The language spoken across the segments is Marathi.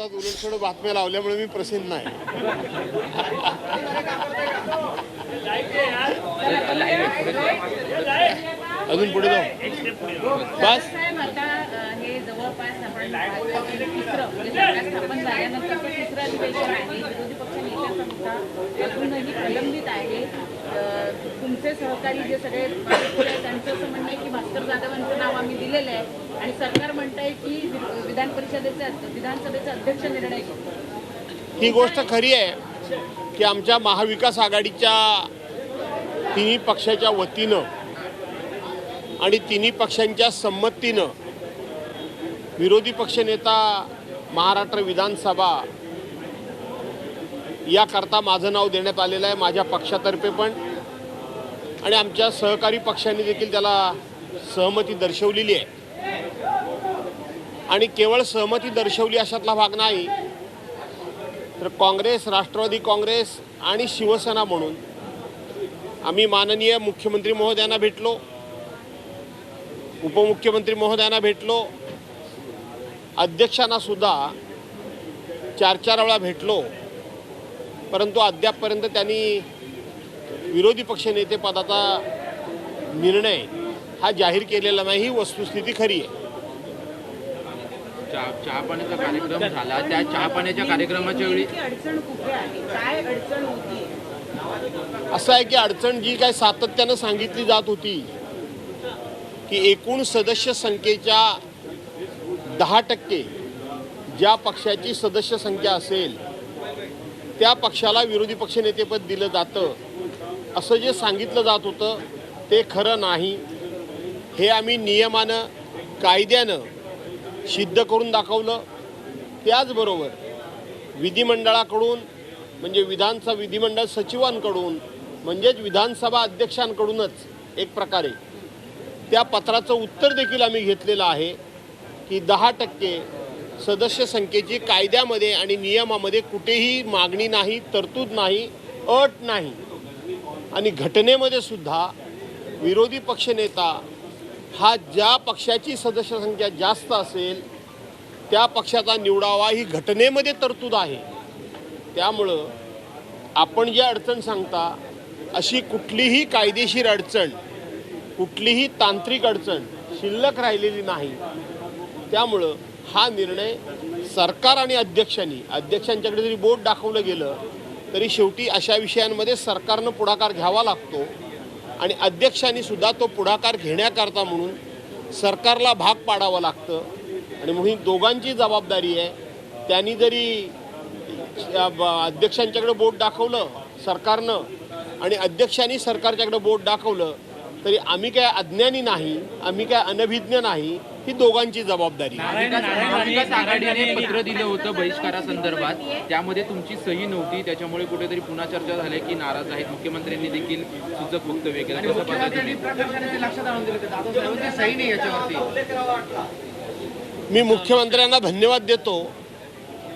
विरोधात उलटसुलट बातम्या लावल्यामुळे मी प्रसिद्ध आहे अजून पुढे जाऊ. बस. जवळपास आपण कलंबित तिसरं म्हणजे सहकारी जे सगळे त्यांचं असं म्हणणं आहे की भास्कर जाधवांचं नाव आम्ही दिलेलं आहे आणि सरकार म्हणतंय की विधान परिषदेचे अध्य- विधानसभेचे अध्यक्ष निर्णय घेतो ही गोष्ट खरी आहे की आमच्या महाविकास आघाडीच्या तिन्ही पक्षाच्या वतीनं आणि तिन्ही पक्षांच्या संमतीनं विरोधी पक्षनेता महाराष्ट्र विधानसभा याकरता माझं नाव देण्यात आलेलं आहे माझ्या पक्षातर्फे पण. आणि आमच्या सहकारी पक्षांनी देखील त्याला सहमती दर्शवलेली आहे. आणि केवळ सहमती दर्शवली अशातला भाग नाही तर काँग्रेस राष्ट्रवादी काँग्रेस आणि शिवसेना म्हणून आम्ही माननीय मुख्यमंत्री महोदयांना भेटलो उपमुख्यमंत्री महोदयांना भेटलो अध्यक्षांना सुद्धा चार चार वेळा भेटलो परंतु अद्यापपर्यंत त्यांनी विरोधी पक्षनेतेपदाचा निर्णय हा जाहीर केलेला नाही ही वस्तुस्थिती खरी आहे. चहा चहा पाण्याचा कार्यक्रम झाला. त्या चहा पाण्याच्या कार्यक्रमाच्या वेळी असं आहे की अडचण जी काय सातत्यानं सांगितली जात होती की एकूण सदस्य संख्येच्या दहा टक्के ज्या पक्षाची सदस्य संख्या असेल त्या पक्षाला विरोधी पक्षनेतेपद दिलं जातं. असं जे सांगितलं जात होतं ते खरं नाही. हे आम्ही नियमानं कायद्यानं सिद्ध करून दाखवलं. त्याचबरोबर विधिमंडळाकडून म्हणजे विधानसभा विधिमंडळ सचिवांकडून म्हणजेच विधानसभा अध्यक्षांकडूनच एक प्रकारे त्या पत्राचं उत्तर देखील आम्ही घेतलेलं आहे की दहा टक्के सदस्य संख्येची कायद्यामध्ये आणि नियमामध्ये कुठेही मागणी नाही तरतूद नाही अट नाही. आणि घटनेमध्ये सुद्धा विरोधी पक्षनेता हा ज्या पक्षाची सदस्य संख्या जास्त असेल त्या पक्षाचा निवडावा ही घटनेमध्ये तरतूद आहे. त्यामुळं आपण जी अडचण सांगता अशी कुठलीही कायदेशीर अडचण कुठलीही तांत्रिक अडचण शिल्लक राहिलेली नाही. त्यामुळं हा निर्णय सरकार आणि अध्यक्षांनी अध्यक्षांच्याकडे जरी बोट दाखवलं गेलं तरी शेवटी अशा विषयांमध्ये सरकारनं पुढाकार घ्यावा लागतो. आणि अध्यक्षांनी सुद्धा तो पुढाकार घेण्याकरता म्हणून सरकारला भाग पाडावं लागतं. आणि म्हणून ही दोघांची जबाबदारी आहे. त्यांनी जरी अध्यक्षांच्याकडे बोट दाखवलं सरकारनं आणि अध्यक्षांनी सरकारच्याकडे बोट दाखवलं तरी आम्ही काय अज्ञानी नाही आम्ही काय अनभिज्ञ नाही ही दोघांची जबाबदारी. महाविकास आघाडीने पत्र दिलं होतं बहिष्कारासंदर्भात. त्यामध्ये तुमची सही नव्हती. त्याच्यामुळे कुठेतरी पुन्हा चर्चा झाली की नाराज आहेत. मुख्यमंत्र्यांनी देखील सूचक वक्तव्य केलं. कसं पाहता तुम्ही. लक्षात आणून दिलं दादासाहेबांची सही नाही याच्यावरती. मी मुख्यमंत्र्यांना धन्यवाद देतो.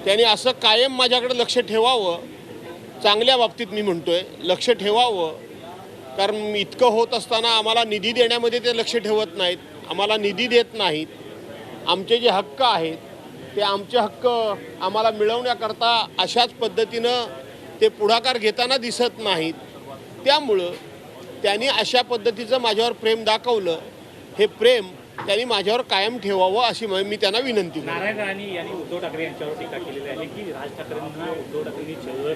त्यांनी असं कायम माझ्याकडे लक्ष ठेवावं. चांगल्या बाबतीत मी म्हणतोय लक्ष ठेवावं. कारण इतकं होत असताना आम्हाला निधी देण्यामध्ये ते लक्ष ठेवत नाहीत. आम्हाला निधी देत नाहीत. आमचे जे हक्क आहेत ते आमचे हक्क आम्हाला मिळवण्याकरता अशाच पद्धतीनं ते पुढाकार घेताना दिसत नाहीत. त्यामुळं त्यांनी अशा पद्धतीचं माझ्यावर प्रेम दाखवलं. हे प्रेम त्यांनी माझ्यावर कायम ठेवावं अशी मी त्यांना विनंती नारायण राणे यांनी उद्धव ठाकरे यांच्यावर टीका केलेली आहे की राज ठाकरेंना उद्धव ठाकरेंनी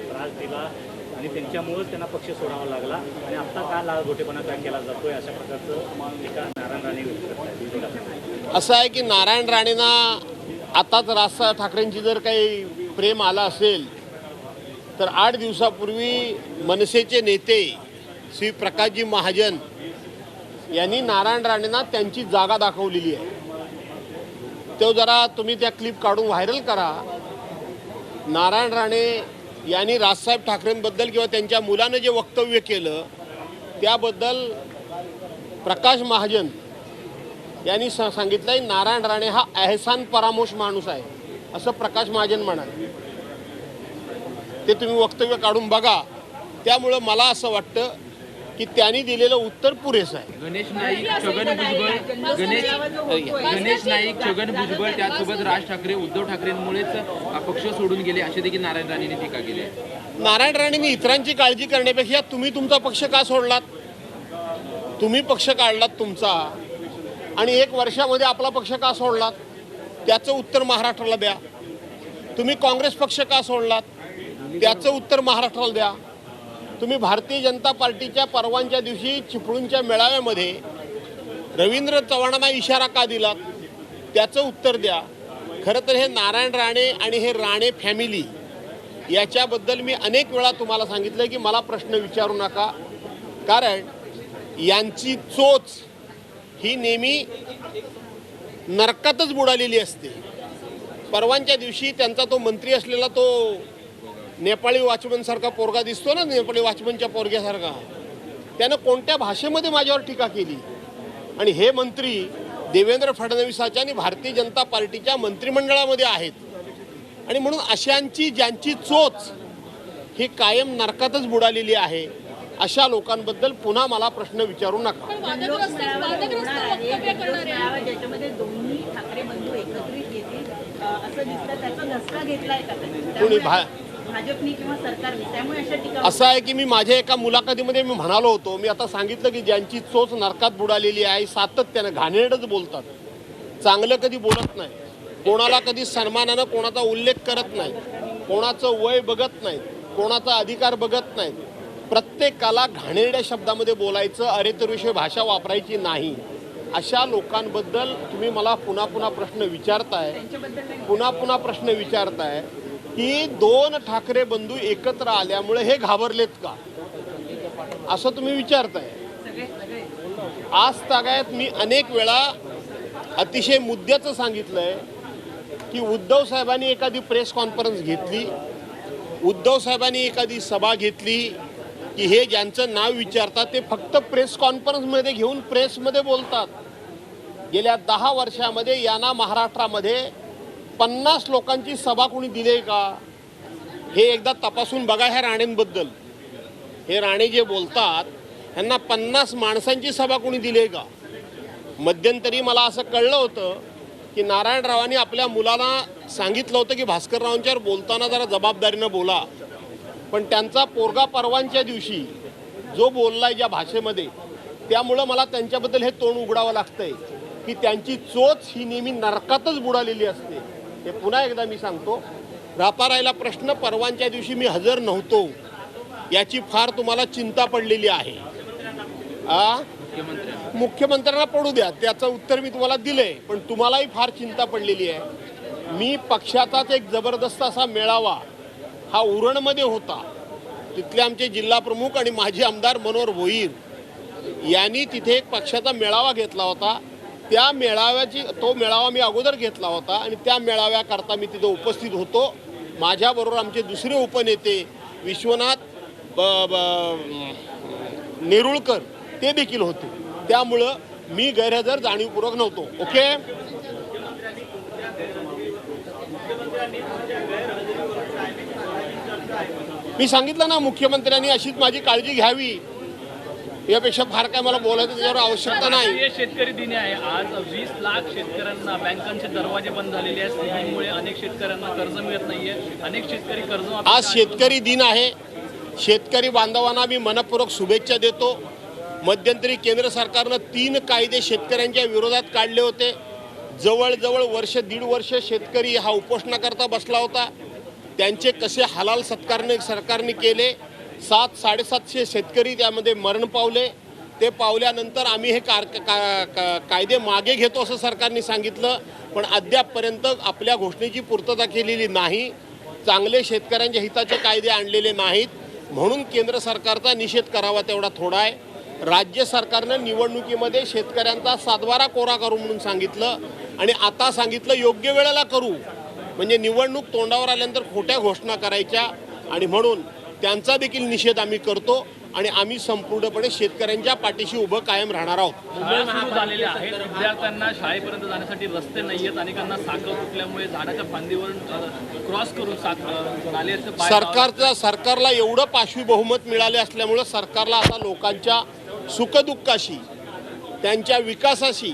त्रास दिला आणि त्यांच्यामुळेच त्यांना पक्ष सोडावा लागला. आणि आता का लालगोटेपणा काय केला जातोय अशा प्रकारचं टीका नारायण राणे व्यक्त असं आहे की नारायण राणेंना आताच राज ठाकरेंची जर काही प्रेम आला असेल तर आठ दिवसापूर्वी मनसेचे नेते श्री प्रकाशजी महाजन यांनी नारायण राणेंना त्यांची जागा दाखवलेली आहे. तो जरा तुम्ही त्या क्लिप काढून व्हायरल करा. नारायण राणे यांनी राजसाहेब ठाकरेंबद्दल किंवा त्यांच्या मुलानं जे वक्तव्य केलं त्याबद्दल प्रकाश महाजन यांनी स- सांगितलंय नारायण राणे हा एहसान परामोश माणूस आहे असं प्रकाश महाजन म्हणाले. ते तुम्ही वक्तव्य काढून बघा. त्यामुळं मला असं वाटतं की त्यांनी दिलेलं उत्तर पुरेसं आहे. गणेश नाईक छगन भुजबळ गणेश गणेश नाईक छगन भुजबळ त्याचसोबत राज ठाकरे उद्धव ठाकरेंमुळेच पक्ष सोडून गेले अशी देखील नारायण राणेंनी टीका केली आहे. नारायण राणेंनी इतरांची काळजी करण्यापेक्षा तुम्ही तुमचा पक्ष का सोडलात? तुम्ही पक्ष काढलात तुमचा. आणि एक वर्षामध्ये आपला पक्ष का सोडलात? त्याचं उत्तर महाराष्ट्राला द्या. तुम्ही काँग्रेस पक्ष का सोडलात? त्याचं उत्तर महाराष्ट्राला द्या. तुम्ही भारतीय जनता पार्टीच्या परवांच्या दिवशी चिपळूणच्या मेळाव्यामध्ये रवींद्र चव्हाणांना इशारा का दिलात त्याचं उत्तर द्या. खरं तर हे नारायण राणे आणि हे राणे फॅमिली याच्याबद्दल मी अनेक वेळा तुम्हाला सांगितलं की मला प्रश्न विचारू नका. कारण यांची चोच ही नेहमी नरकातच बुडालेली असते. परवांच्या दिवशी त्यांचा तो मंत्री असलेला तो नेपाळी वॉचमनसारखा पोरगा दिसतो ना नेपाळी वॉचमनच्या पोरग्यासारखा त्यानं कोणत्या भाषेमध्ये माझ्यावर टीका केली? आणि हे मंत्री देवेंद्र फडणवीसाच्या आणि भारतीय जनता पार्टीच्या मंत्रिमंडळामध्ये आहेत. आणि म्हणून अशांची ज्यांची चोच ही कायम नरकातच बुडालेली आहे अशा लोकांबद्दल पुन्हा मला प्रश्न विचारू नका. जल्लोष मेळावा होणार आहे. जल्लोष मेळावा ज्याच्यामध्ये दोन्ही ठाकरे बंधू एकत्रित येतील अ, असं दिसतं त्याचा धसका घेतलाय का? त्यांनी? त्यामुळे भा- भाजपनी किंवा सरकारने त्यामुळे अशा टीका असं आहे की मी माझ्या एका मुलाखतीमध्ये मी म्हणालो होतो मी आता सांगितलं की ज्यांची चोच नरकात बुडालेली आहे सातत्यानं घाणेरडच बोलतात. चांगलं कधी बोलत नाही. कोणाला कधी सन्मानानं कोणाचा उल्लेख करत नाही. कोणाचं वय बघत नाहीत कोणाचा अधिकार बघत नाहीत प्रत्येकाला घाणेरड्या शब्दामध्ये बोलायचं अरे तर विषय भाषा वापरायची नाही. अशा लोकांबद्दल तुम्ही मला पुन्हा पुन्हा प्रश्न विचारताय. पुन्हा पुन्हा प्रश्न विचारताय. की दोन ठाकरे बंधू एकत्र आल्यामुळे हे घाबरलेत का? असं तुम्ही विचारताय. आज तागायत मी अनेक वेळा अतिशय मुद्द्याचं सांगितलंय की उद्धव साहेबांनी एखादी प्रेस कॉन्फरन्स घेतली उद्धव साहेबांनी एखादी सभा घेतली की हे ज्यांचं नाव विचारतात ते फक्त प्रेस कॉन्फरन्समध्ये घेऊन प्रेसमध्ये बोलतात. गेल्या दहा वर्षामध्ये यांना महाराष्ट्रामध्ये पन्नास लोकांची सभा कोणी दिली आहे का? हे एकदा तपासून बघा ह्या राणेंबद्दल. हे राणे जे बोलतात ह्यांना पन्नास माणसांची सभा कोणी दिली आहे का? मध्यंतरी मला असं कळलं होतं की नारायणरावांनी आपल्या मुलाला सांगितलं होतं की भास्कररावांच्यावर बोलताना जरा जबाबदारीनं बोला. पण त्यांचा पोरगा परवांच्या दिवशी जो बोललाय ज्या भाषेमध्ये त्यामुळं मला त्यांच्याबद्दल हे तोंड उघडावं लागतंय की त्यांची चोच ही नेहमी नरकातच बुडालेली असते. हे पुन्हा एकदा मी सांगतो व्यापारायला प्रश्न परवांच्या दिवशी मी हजर नव्हतो याची फार तुम्हाला चिंता पडलेली आहे. आ? मुख्यमंत्र्यांना मुख्यमंत्र्यांना पडू द्या त्याचं उत्तर मी तुम्हाला दिलंय पण तुम्हालाही फार चिंता पडलेली आहे. मी पक्षाचाच एक जबरदस्त असा मेळावा हा उरणमध्ये होता. तिथले आमचे जिल्हा प्रमुख आणि माजी आमदार मनोहर भोईर यांनी तिथे एक पक्षाचा मेळावा घेतला होता. त्या मेळाव्याची तो मेळावा मी अगोदर घेतला होता आणि त्या मेळाव्याकरता मी तिथे उपस्थित होतो. माझ्याबरोबर आमचे दुसरे उपनेते विश्वनाथ ब- ब- नेरुळकर ते देखील होते. त्यामुळं मी गैरहजर जाणीवपूर्वक नव्हतो. ओके? मी सांगितलं ना मुख्यमंत्र्यांनी अशीच माझी काळजी घ्यावी. यापेक्षा फार काय मला बोलायचं त्याच्यावर आवश्यकता नाही. शेतकरी दिन आहे. आज वीस लाख शेतकऱ्यांना बँकांचे दरवाजे बंद झालेले आहेत. अनेक शेतकऱ्यांना कर्ज मिळत नाहीये. अनेक शेतकरी कर्ज आज शेतकरी दिन आहे. शेतकरी बांधवांना मी मनपूर्वक शुभेच्छा देतो. मध्यंतरी केंद्र सरकारनं तीन कायदे शेतकऱ्यांच्या विरोधात काढले होते. जवळजवळ वर्ष दीड वर्ष शेतकरी हा उपोषणाकरता बसला होता. त्यांचे कसे हलाल सत्कारने सरकारने केले सात साडेसातशे शेतकरी त्यामध्ये मरण पावले. ते पावल्यानंतर आम्ही हे कार का, का, कायदे मागे घेतो असं सरकारने सांगितलं. पण अद्यापपर्यंत आपल्या घोषणेची पूर्तता केलेली नाही. चांगले शेतकऱ्यांच्या हिताचे कायदे आणलेले नाहीत. म्हणून केंद्र सरकारचा निषेध करावा तेवढा थोडा आहे. राज्य सरकारनं निवडणुकीमध्ये शेतकऱ्यांचा सातबारा कोरा करू म्हणून सांगितलं. आणि आता सांगितलं योग्य वेळेला करू. म्हणजे निवडणूक तोंडावर आल्यानंतर खोट्या घोषणा करायच्या. आणि म्हणून त्यांचा देखील निषेध आम्ही करतो आणि आम्ही संपूर्णपणे शेतकऱ्यांच्या पाठीशी उभं कायम राहणार आहोत. झालेल्या विद्यार्थ्यांना शाळेपर्यंत जाण्यासाठी रस्ते नाही आहेत अनेकांना साखर झाडाच्या फांदीवरून क्रॉस करून सरकारचा सरकारला एवढं पाशवी बहुमत मिळाले असल्यामुळं सरकारला आता लोकांच्या सुखदुःखाशी त्यांच्या विकासाशी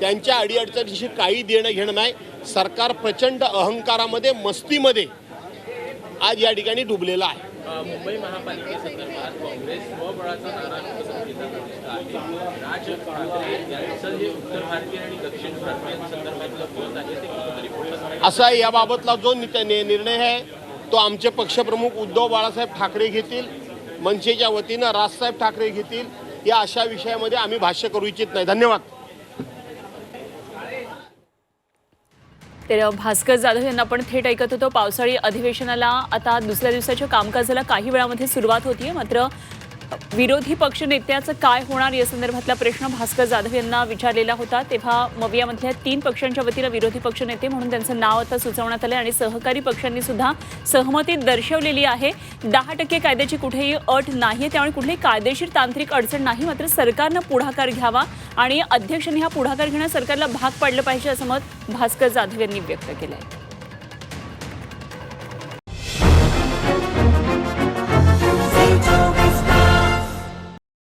त्यांच्या अडीअडचणीशी काही देणं घेणं नाही. सरकार प्रचंड अहंकारामध्ये मस्तीमध्ये आज या ठिकाणी डुबलेलं आहे. मुंबई महापालिकेसंदर्भात काँग्रेस स्वबळाचा नारा लोकसभेचा दिसत आहे. राज ठाकरे यांचं जे उत्तर भारतीय आणि दक्षिण भारतीयांसंदर्भातलं मत आहे ते कुठेतरी असा याबाबतला जो निर्णय आहे तो आमचे पक्षप्रमुख उद्धव बाळासाहेब ठाकरे घेतील मनसेच्या वतीनं राजसाहेब ठाकरे घेतील या अशा विषयामध्ये आम्ही भाष्य करू इच्छित नाही. धन्यवाद. तर भास्कर जाधव यांना आपण थेट ऐकत होतो. पावसाळी अधिवेशनाला आता दुसऱ्या दिवसाच्या कामकाजाला काही वेळामध्ये सुरुवात होती मात्र विरोधी पक्षनेत्याचं काय होणार या संदर्भातला प्रश्न भास्कर जाधव यांना विचारलेला होता. तेव्हा मवियामधल्या तीन पक्षांच्या वतीनं विरोधी पक्षनेते म्हणून त्यांचं नाव आता सुचवण्यात आलं आणि सहकारी पक्षांनी सुद्धा सहमती दर्शवलेली आहे. दहा टक्के कायद्याची कुठेही अट नाही त्यामुळे कुठलीही कायदेशीर तांत्रिक अडचण नाही. मात्र सरकारनं पुढाकार घ्यावा आणि अध्यक्षांनी हा पुढाकार घेण्यास सरकारला भाग पाडलं पाहिजे असं मत भास्कर जाधव यांनी व्यक्त केलं आहे